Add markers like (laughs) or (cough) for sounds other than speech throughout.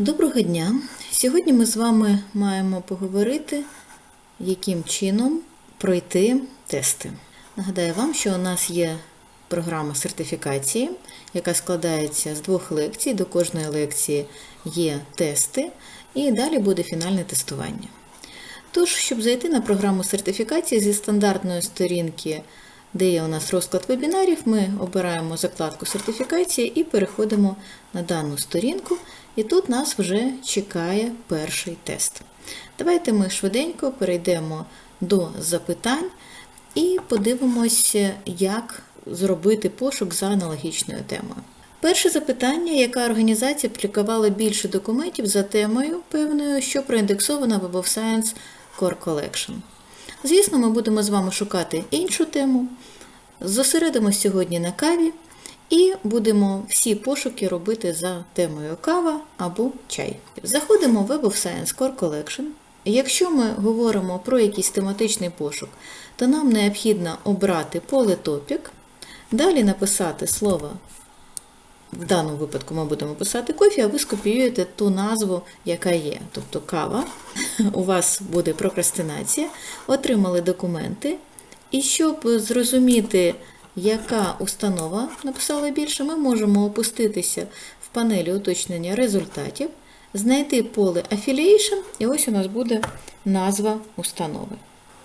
Доброго дня! Сьогодні ми з вами маємо поговорити, яким чином пройти тести. Нагадаю вам, що у нас є програма сертифікації, яка складається з двох лекцій. До кожної лекції є тести, і далі буде фінальне тестування. Тож, щоб зайти на програму сертифікації зі стандартної сторінки, де є у нас розклад вебінарів, ми обираємо закладку сертифікації і переходимо на дану сторінку, і тут нас вже чекає перший тест. Давайте ми швиденько перейдемо до запитань і подивимося, як зробити пошук за аналогічною темою. Перше запитання, яка організація аплікувала більше документів за темою певною, що проіндексована в of Science Core Collection. Звісно, ми будемо з вами шукати іншу тему. Зосередимося сьогодні на каві і будемо всі пошуки робити за темою кава або чай. Заходимо в Web of Science Core Collection. Якщо ми говоримо про якийсь тематичний пошук, то нам необхідно обрати поле топік, далі написати слово в даному випадку ми будемо писати кофі, а ви скопіюєте ту назву, яка є. Тобто кава, у вас буде прокрастинація, отримали документи. І щоб зрозуміти, яка установа написала більше, ми можемо опуститися в панелі уточнення результатів, знайти поле Affiliation, і ось у нас буде назва установи.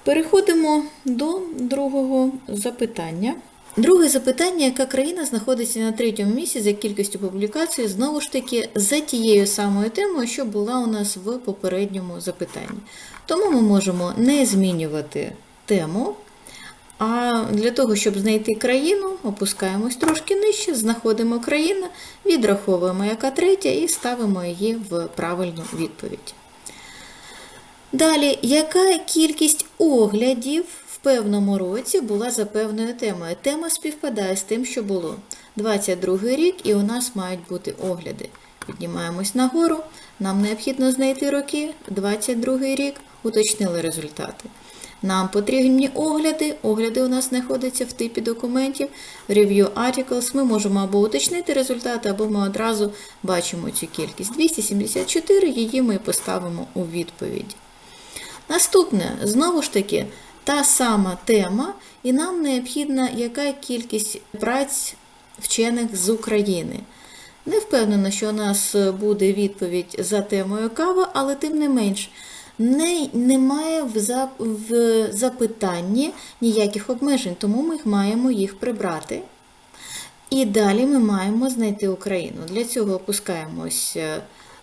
Переходимо до другого запитання. Друге запитання, яка країна знаходиться на третьому місці за кількістю публікацій, знову ж таки, за тією самою темою, що була у нас в попередньому запитанні. Тому ми можемо не змінювати тему. А для того, щоб знайти країну, опускаємось трошки нижче, знаходимо країну, відраховуємо яка третя і ставимо її в правильну відповідь. Далі, яка кількість оглядів в певному році була за певною темою? Тема співпадає з тим, що було. 22 рік, і у нас мають бути огляди. Піднімаємось нагору, нам необхідно знайти роки, 22 рік, уточнили результати. Нам потрібні огляди. Огляди у нас знаходяться в типі документів. Review Articles. Ми можемо або уточнити результати, або ми одразу бачимо цю кількість. 274, її ми поставимо у відповіді. Наступне, знову ж таки, та сама тема, і нам необхідна яка кількість праць вчених з України. Не впевнена, що у нас буде відповідь за темою кава, але тим не менш, не, немає в, зап, в запитанні ніяких обмежень, тому ми маємо їх прибрати. І далі ми маємо знайти Україну. Для цього опускаємось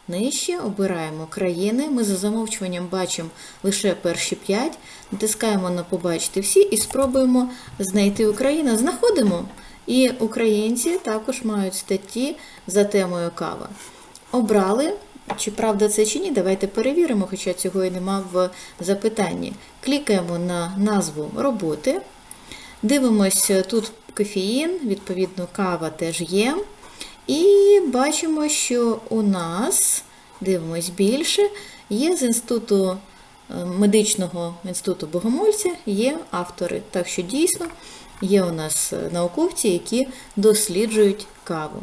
нижче, обираємо країни. Ми за замовчуванням бачимо лише перші 5, натискаємо на Побачити всі і спробуємо знайти Україну. Знаходимо. І українці також мають статті за темою кава. Обрали. Чи правда це чи ні, давайте перевіримо, хоча цього і нема в запитанні. Клікаємо на назву роботи. Дивимося, тут кофеїн, відповідно, кава теж є. І бачимо, що у нас, дивимось більше, є з інституту медичного інституту Богомольця, є автори. Так що дійсно є у нас науковці, які досліджують каву.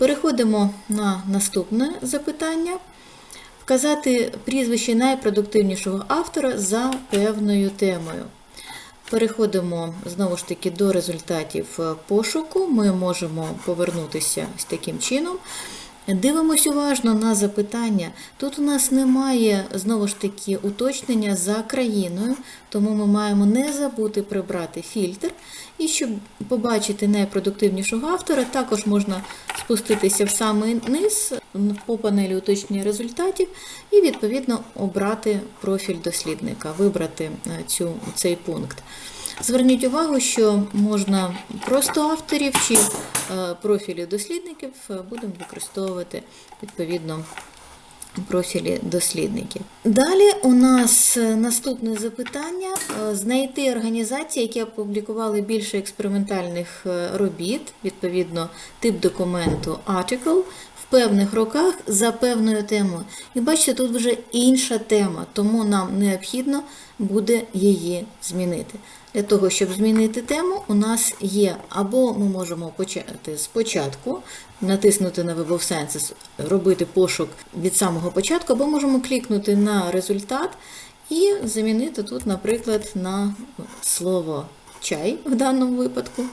Переходимо на наступне запитання. Вказати прізвище найпродуктивнішого автора за певною темою. Переходимо знову ж таки до результатів пошуку. Ми можемо повернутися з таким чином. Дивимось уважно на запитання. Тут у нас немає знову ж таки уточнення за країною, тому ми маємо не забути прибрати фільтр. І щоб побачити найпродуктивнішого автора, також можна спуститися в самий низ по панелі уточнення результатів і, відповідно, обрати профіль дослідника, вибрати цю, цей пункт. Зверніть увагу, що можна просто авторів чи профілі дослідників будемо використовувати відповідно профілі дослідників. Далі у нас наступне запитання: знайти організації, які опублікували більше експериментальних робіт, відповідно, тип документу article, в певних роках за певною темою. І бачите, тут вже інша тема, тому нам необхідно буде її змінити. Для того, щоб змінити тему, у нас є або ми можемо почати спочатку, натиснути на Web of Sciences, робити пошук від самого початку, або можемо клікнути на результат і замінити тут, наприклад, на слово чай в даному випадку.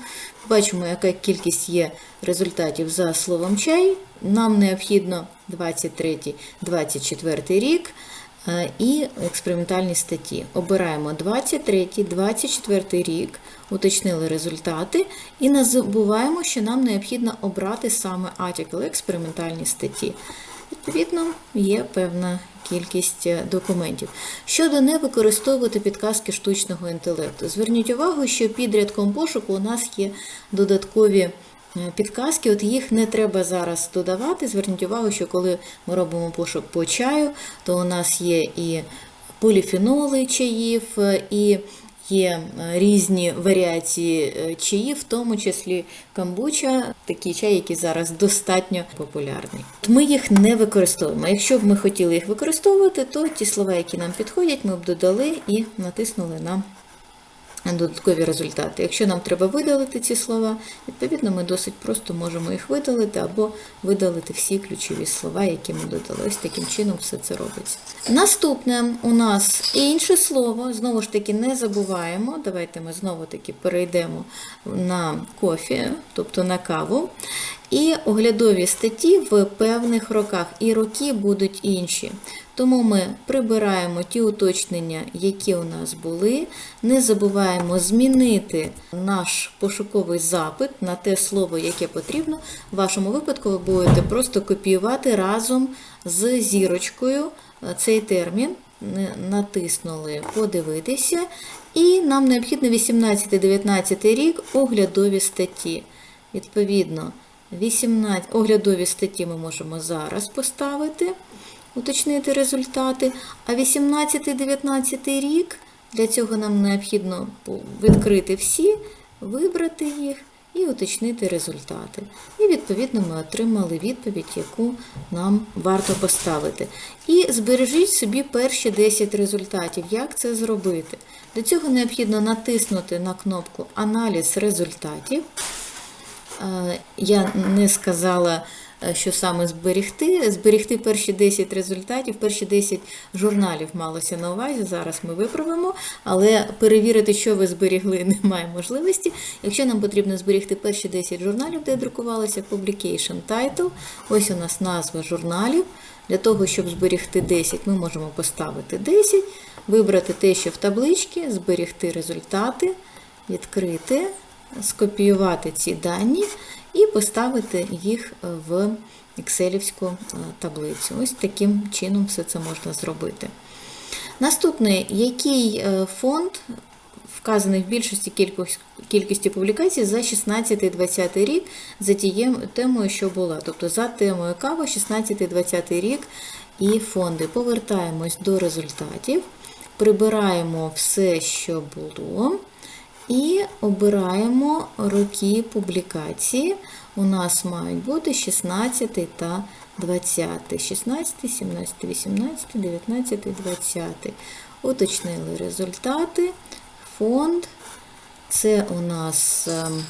Бачимо, яка кількість є результатів за словом чай. Нам необхідно 23-24 рік е, і експериментальні статті. Обираємо 23-24 рік, уточнили результати і не забуваємо, що нам необхідно обрати саме article експериментальні статті. Відповідно, є певна кількість е, документів. Щодо не використовувати підказки штучного інтелекту, зверніть увагу, що під рядком пошуку у нас є додаткові е, підказки, от їх не треба зараз додавати. Зверніть увагу, що коли ми робимо пошук по чаю, то у нас є і поліфеноли чаїв, е, і Є е, різні варіації чаї, в тому числі камбуча, такий чай, який зараз достатньо популярний. Ми їх не використовуємо. Якщо б ми хотіли їх використовувати, то ті слова, які нам підходять, ми б додали і натиснули на додаткові результати. Якщо нам треба видалити ці слова, відповідно, ми досить просто можемо їх видалити або видалити всі ключові слова, які ми додали. Ось таким чином все це робиться. Наступне у нас інше слово, знову ж таки, не забуваємо. Давайте ми знову таки перейдемо на кофі, тобто на каву. І оглядові статті в певних роках, і роки будуть інші. Тому ми прибираємо ті уточнення, які у нас були. Не забуваємо змінити наш пошуковий запит на те слово, яке потрібно. В вашому випадку ви будете просто копіювати разом з зірочкою цей термін. Натиснули подивитися, і нам необхідно 18-19 рік оглядові статті. Відповідно, 18 оглядові статті ми можемо зараз поставити уточнити результати. А 18-19 рік для цього нам необхідно відкрити всі, вибрати їх і уточнити результати. І, відповідно, ми отримали відповідь, яку нам варто поставити. І збережіть собі перші 10 результатів. Як це зробити? Для цього необхідно натиснути на кнопку Аналіз результатів. Е, я не сказала що саме зберегти. Зберегти перші 10 результатів, перші 10 журналів малося на увазі. Зараз ми виправимо, але перевірити, що ви зберігли, (laughs) немає можливості. Якщо нам потрібно зберегти перші 10 журналів, де друкувалися Publication Title, ось у нас назва журналів. Для того, щоб зберегти 10, ми можемо поставити 10, вибрати те, що в табличці, зберегти результати, відкрити, скопіювати ці дані і поставити їх в екселівську е, таблицю. Ось таким чином все це можна зробити. Наступний, який е, фонд вказаний в більшості кількості публікацій за 16-20 рік за тією темою, що була. Тобто за темою кава 16-20 рік і фонди. Повертаємось до результатів, прибираємо все, що було. І обираємо роки публікації. У нас мають бути 16 та 20. 16, 17, 18, 19, 20. Уточнили результати. Фонд. Це у нас ем,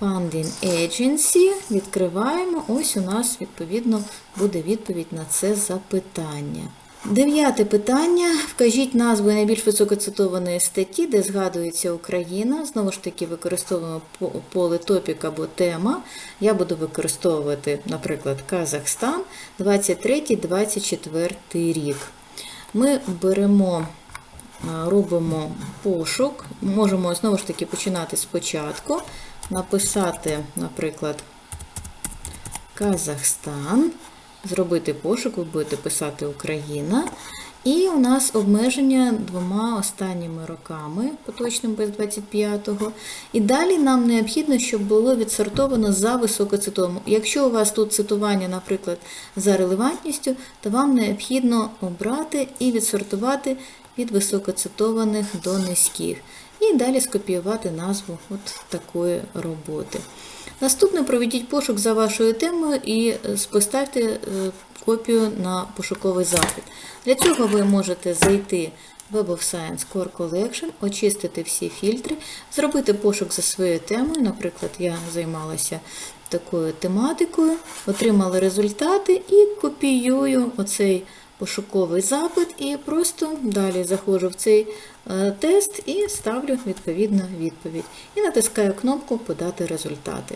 Funding Agency. Відкриваємо. Ось у нас, відповідно, буде відповідь на це запитання. Дев'яте питання. Вкажіть назву найбільш високоцитованої статті, де згадується Україна. Знову ж таки, використовуємо поле топік або тема. Я буду використовувати, наприклад, Казахстан 23-24 рік. Ми беремо, робимо пошук, можемо знову ж таки починати спочатку, написати, наприклад, Казахстан зробити пошук, ви будете писати Україна. І у нас обмеження двома останніми роками, поточним без 25-го. І далі нам необхідно, щоб було відсортовано за високоцитовим. Якщо у вас тут цитування, наприклад, за релевантністю, то вам необхідно обрати і відсортувати від високоцитованих до низьких. І далі скопіювати назву от такої роботи. Наступне проведіть пошук за вашою темою і поставте е, копію на пошуковий запит. Для цього ви можете зайти в Web of Science Core Collection, очистити всі фільтри, зробити пошук за своєю темою. Наприклад, я займалася такою тематикою, отримала результати і копіюю оцей пошуковий запит і просто далі заходжу в цей е, тест і ставлю відповідну відповідь. І натискаю кнопку Подати результати.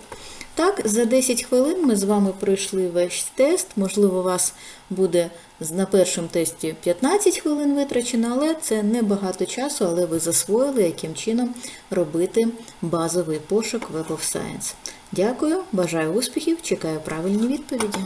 Так, за 10 хвилин ми з вами пройшли весь тест. Можливо, у вас буде на першому тесті 15 хвилин витрачено, але це не багато часу, але ви засвоїли, яким чином робити базовий пошук Web of Science. Дякую, бажаю успіхів, чекаю правильні відповіді.